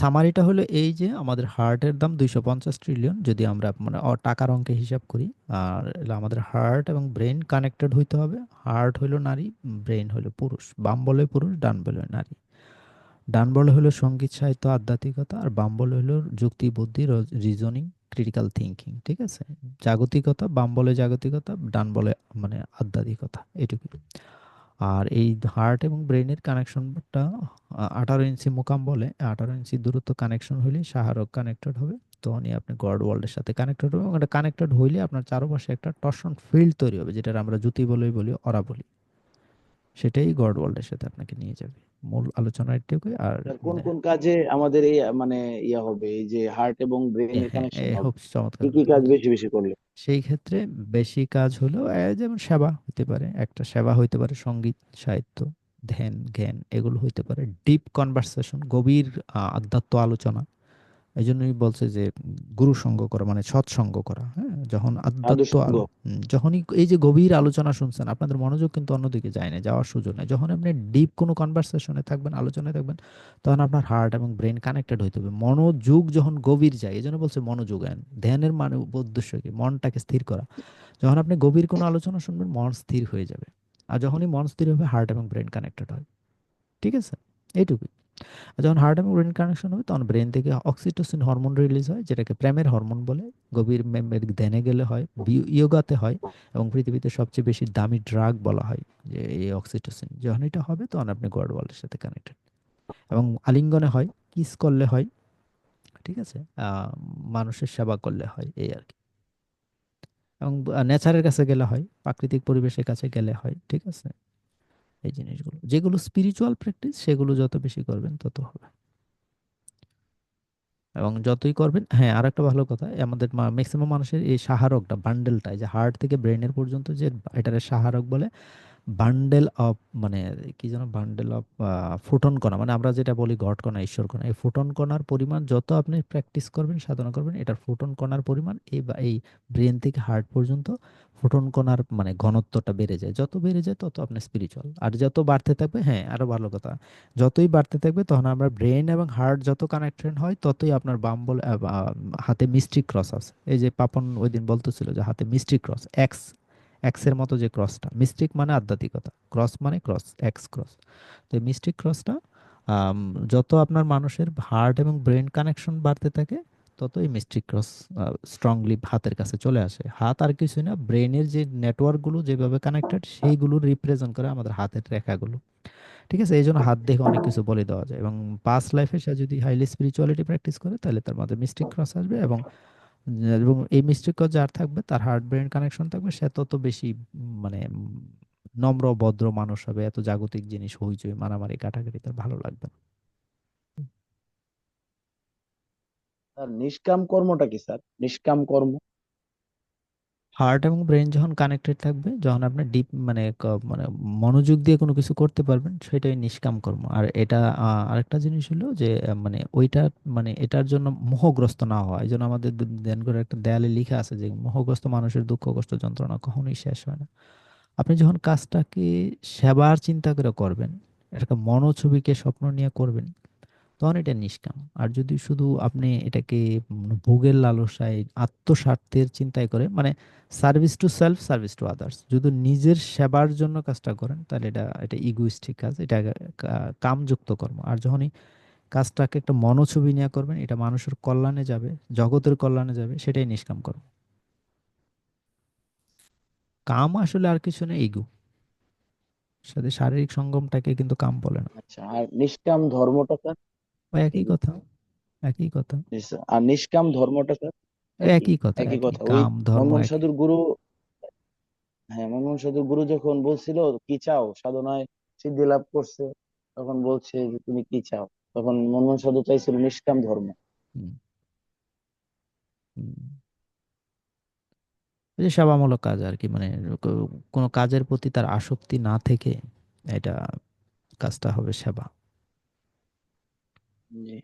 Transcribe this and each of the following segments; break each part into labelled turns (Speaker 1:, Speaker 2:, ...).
Speaker 1: সামারিটা হলো এই যে আমাদের হার্টের দাম দুইশো পঞ্চাশ ট্রিলিয়ন যদি আমরা মানে টাকার অঙ্কে হিসাব করি, আর আমাদের হার্ট এবং ব্রেন কানেক্টেড হইতে হবে। হার্ট হলো নারী ব্রেন হলো পুরুষ। বাম বলে পুরুষ, ডান বলে নারী। ডান বলে হলো সংগীত, সাহিত্য, আধ্যাত্মিকতা, আর বাম বলে হলো যুক্তি, বুদ্ধি রিজনিং ক্রিটিক্যাল থিঙ্কিং ঠিক আছে? জাগতিকতা, বাম বলে জাগতিকতা, ডান বলে মানে আধ্যাত্মিকতা এটুকু আর এই হার্ট এবং ব্রেনের কানেকশনটা আঠারো ইঞ্চি মোকাম বলে আঠারো ইঞ্চি দূরত্ব কানেকশন হলে সাহারক কানেক্টেড হবে। তখনই আপনি গড ওয়ার্ল্ডের সাথে কানেক্টেড হবে এবং এটা কানেক্টেড হইলে আপনার চারপাশে একটা টর্শন ফিল্ড তৈরি হবে যেটা আমরা জ্যোতি বলে বলি অরা বলি। সেটাই গড ওয়ার্ল্ডের সাথে আপনাকে নিয়ে যাবে। মূল আলোচনা এটুকুই আর
Speaker 2: কোন কোন কাজে আমাদের এই মানে ইয়া হবে এই যে হার্ট এবং ব্রেনের কানেকশন হবে?
Speaker 1: খুব চমৎকার।
Speaker 2: কি কাজ বেশি বেশি করলে?
Speaker 1: সেই ক্ষেত্রে বেশি কাজ হলো যেমন সেবা হতে পারে একটা সেবা হইতে পারে সংগীত সাহিত্য। ধ্যান জ্ঞান এগুলো হইতে পারে। ডিপ কনভারসেশন গভীর আধ্যাত্ম আলোচনা। এই জন্যই বলছে যে গুরু সঙ্গ করা মানে সৎসঙ্গ করা হ্যাঁ? যখন আধ্যাত্ম যখনই এই যে গভীর আলোচনা শুনছেন আপনাদের মনোযোগ কিন্তু অন্যদিকে যায় না যাওয়ার সুযোগ নেই। যখন আপনি ডিপ কোনো কনভারসেশনে থাকবেন আলোচনায় থাকবেন তখন আপনার হার্ট এবং ব্রেন কানেক্টেড হইতে হবে। মনোযোগ যখন গভীর যায় এই জন্য বলছে মনোযোগায়ন। ধ্যানের মানে উদ্দেশ্য কি? মনটাকে স্থির করা। যখন আপনি গভীর কোনো আলোচনা শুনবেন মন স্থির হয়ে যাবে। আর যখনই মন স্থির হবে হার্ট এবং ব্রেন কানেক্টেড হয়। ঠিক আছে? এইটুকুই। আর যখন হার্ট এবং ব্রেন কানেকশন হবে, তখন ব্রেন থেকে অক্সিটোসিন হরমোন রিলিজ হয়, যেটাকে প্রেমের হরমোন বলে। গভীর মেমের ধ্যানে গেলে হয় ইয়োগাতে হয় এবং পৃথিবীতে সবচেয়ে বেশি দামি ড্রাগ বলা হয় যে এই অক্সিটোসিন যখন এটা হবে, তখন আপনি গড ওয়ার্ল্ডের সাথে কানেক্টেড এবং আলিঙ্গনে হয় কিস করলে হয়, ঠিক আছে? মানুষের সেবা করলে হয়, এই আর কি। এবং নেচারের কাছে গেলে হয়, প্রাকৃতিক পরিবেশের কাছে গেলে হয়, ঠিক আছে? এই জিনিসগুলো, যেগুলো স্পিরিচুয়াল প্র্যাকটিস সেগুলো যত বেশি করবেন, তত হবে। এবং যতই করবেন হ্যাঁ আর একটা ভালো কথা, আমাদের ম্যাক্সিমাম মানুষের এই সাহারকটা বান্ডেলটা যে হার্ট থেকে ব্রেনের পর্যন্ত যে, এটারে সাহারক বলে বান্ডেল অফ মানে কি যেন বান্ডেল অফ ফুটন কণা। মানে আমরা যেটা বলি ঘট কণা ঈশ্বর কণা। এই ফুটন কণার পরিমাণ যত আপনি প্র্যাকটিস করবেন সাধনা করবেন এটার ফুটন কণার পরিমাণ এই এই ব্রেন থেকে হার্ট পর্যন্ত ফুটন কণার মানে ঘনত্বটা বেড়ে যায়। যত বেড়ে যায় তত আপনি স্পিরিচুয়াল আর যত বাড়তে থাকবে হ্যাঁ আরও ভালো কথা। যতই বাড়তে থাকবে তখন আমরা ব্রেন এবং হার্ট যত কানেক্টেড হয় ততই আপনার বাম বলে আহ, আহ, হাতে মিস্ট্রিক ক্রস আছে। এই যে পাপন ওই দিন বলতেছিল যে হাতে মিস্ট্রিক ক্রস এক্স এক্সের মতো যে ক্রসটা মিস্ট্রিক মানে আধ্যাত্মিকতা ক্রস মানে ক্রস এক্স ক্রস তো এই মিস্ট্রিক ক্রসটা যত আপনার মানুষের হার্ট এবং ব্রেন কানেকশন বাড়তে থাকে, তত এই মিস্ট্রিক ক্রস স্ট্রংলি হাতের কাছে চলে আসে। হাত আর কিছু না ব্রেনের যে নেটওয়ার্কগুলো যেভাবে কানেক্টেড সেইগুলো রিপ্রেজেন্ট করে আমাদের হাতের রেখাগুলো। ঠিক আছে? এই জন্য হাত দেখে অনেক কিছু বলে দেওয়া যায়। এবং পাস্ট লাইফে সে যদি হাইলি স্পিরিচুয়ালিটি প্র্যাকটিস করে, তাহলে তার মধ্যে মিস্টিক ক্রস আসবে এবং এবং এই মিস্ট্রিক কজ যার থাকবে, তার হার্ট ব্রেন কানেকশন থাকবে, সে তত বেশি মানে নম্র, ভদ্র মানুষ হবে, এত জাগতিক জিনিস, হইচই, মারামারি, কাটাকাটি, তার ভালো লাগবে না।
Speaker 2: নিষ্কাম কর্মটা কি, স্যার নিষ্কাম কর্ম
Speaker 1: হার্ট এবং ব্রেন যখন কানেক্টেড থাকবে, যখন আপনি ডিপ মানে মানে মনোযোগ দিয়ে কোনো কিছু করতে পারবেন, সেটাই নিষ্কাম কর্ম আর এটা আরেকটা জিনিস হলো যে মানে ওইটা মানে এটার জন্য মোহগ্রস্ত না হওয়া। এই জন্য আমাদের ধ্যান করে একটা দেয়ালে লেখা আছে যে, মোহগ্রস্ত মানুষের দুঃখ, কষ্ট, যন্ত্রণা কখনোই শেষ হয় না। আপনি যখন কাজটাকে সেবার চিন্তা করে করবেন, একটা মনোছবিকে স্বপ্ন নিয়ে করবেন তখন এটা নিষ্কাম। আর যদি শুধু আপনি এটাকে ভোগের লালসায় আত্মস্বার্থের চিন্তায় করে মানে service to self service to others যদি নিজের সেবার জন্য কাজটা করেন, তাহলে এটা এটা ইগোইস্টিক কাজ, এটা কামযুক্ত কর্ম। আর যখনই কাজটাকে একটা মনোছবি নিয়ে করবেন, এটা মানুষের কল্যাণে যাবে, জগতের কল্যাণে যাবে, সেটাই নিষ্কাম কর্ম। কাম আসলে আর কিছু না ইগো সাথে শারীরিক সঙ্গমটাকে কিন্তু কাম বলে না।
Speaker 2: আচ্ছা আর নিষ্কাম ধর্মটা
Speaker 1: একই কথা একই কথা।
Speaker 2: আর নিষ্কাম ধর্মটা স্যার?
Speaker 1: ওই একই কথা
Speaker 2: একই কথা। ওই
Speaker 1: কাম ধর্ম
Speaker 2: মনমোহন
Speaker 1: একই।
Speaker 2: সাধুর গুরু হ্যাঁ মনমোহন সাধুর গুরু যখন বলছিল কি চাও? সাধনায় সিদ্ধি লাভ করছে তখন বলছে যে তুমি কি চাও? তখন মনমোহন সাধু চাইছিল নিষ্কাম ধর্ম।
Speaker 1: হুম, যে সেবামূলক কাজ আর কি মানে কো- কোনো কাজের প্রতি তার আসক্তি না থেকে এটা কাজটা হবে সেবা।
Speaker 2: জি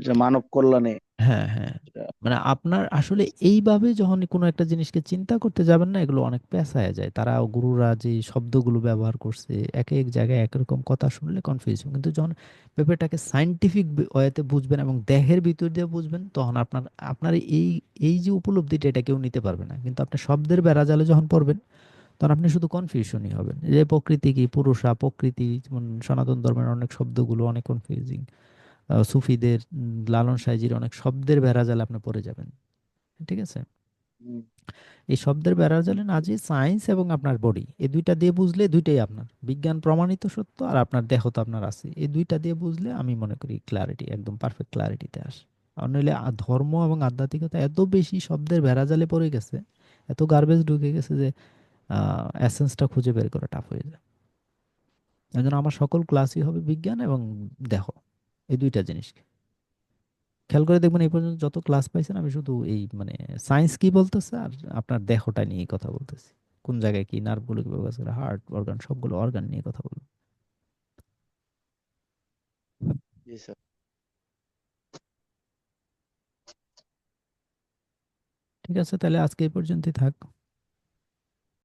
Speaker 2: যে মানব কল্যাণে
Speaker 1: হ্যাঁ হ্যাঁ।
Speaker 2: এটা
Speaker 1: মানে আপনার আসলে এইভাবে যখন কোনো একটা জিনিসকে চিন্তা করতে যাবেন না এগুলো অনেক পেঁচায় যায়। তারা গুরুরা যে শব্দগুলো ব্যবহার করছে এক এক জায়গায় একরকম কথা শুনলে কনফিউজ কিন্তু যখন ব্যাপারটাকে সাইন্টিফিক ওয়েতে বুঝবেন এবং দেহের ভিতর দিয়ে বুঝবেন তখন আপনার আপনার এই এই যে উপলব্ধিটা এটা কেউ নিতে পারবে না। কিন্তু আপনি শব্দের বেড়াজালে যখন পড়বেন তখন আপনি শুধু কনফিউশনই হবেন। যে প্রকৃতি কি পুরুষা প্রকৃতি যেমন সনাতন ধর্মের অনেক শব্দগুলো অনেক কনফিউজিং সুফিদের লালন সাইজির অনেক শব্দের বেড়া বেড়াজালে আপনি পড়ে যাবেন। ঠিক আছে? এই শব্দের বেড়াজালে না যে সায়েন্স এবং আপনার বডি এই দুইটা দিয়ে বুঝলে দুইটাই আপনার। বিজ্ঞান প্রমাণিত সত্য আর আপনার দেহ তো আপনার আছে। এই দুইটা দিয়ে বুঝলে আমি মনে করি ক্লারিটি একদম পারফেক্ট ক্লারিটিতে আসে। আর নইলে ধর্ম এবং আধ্যাত্মিকতা এত বেশি শব্দের বেড়াজালে পড়ে গেছে এত গার্বেজ ঢুকে গেছে যে এসেন্সটা খুঁজে বের করা টাফ হয়ে যায়। এই জন্য আমার সকল ক্লাসই হবে বিজ্ঞান এবং দেহ এই দুইটা জিনিসকে। খেয়াল করে দেখবেন এই পর্যন্ত যত ক্লাস পাইছেন আমি শুধু এই মানে সায়েন্স কি বলতেছে আর আপনার দেহটা নিয়ে কথা বলতেছি। কোন জায়গায় কি নার্ভগুলো কীভাবে কাজ করে হার্ট অর্গান সবগুলো অর্গান নিয়ে কথা বলব। ঠিক আছে তাহলে আজকে এই পর্যন্তই থাক।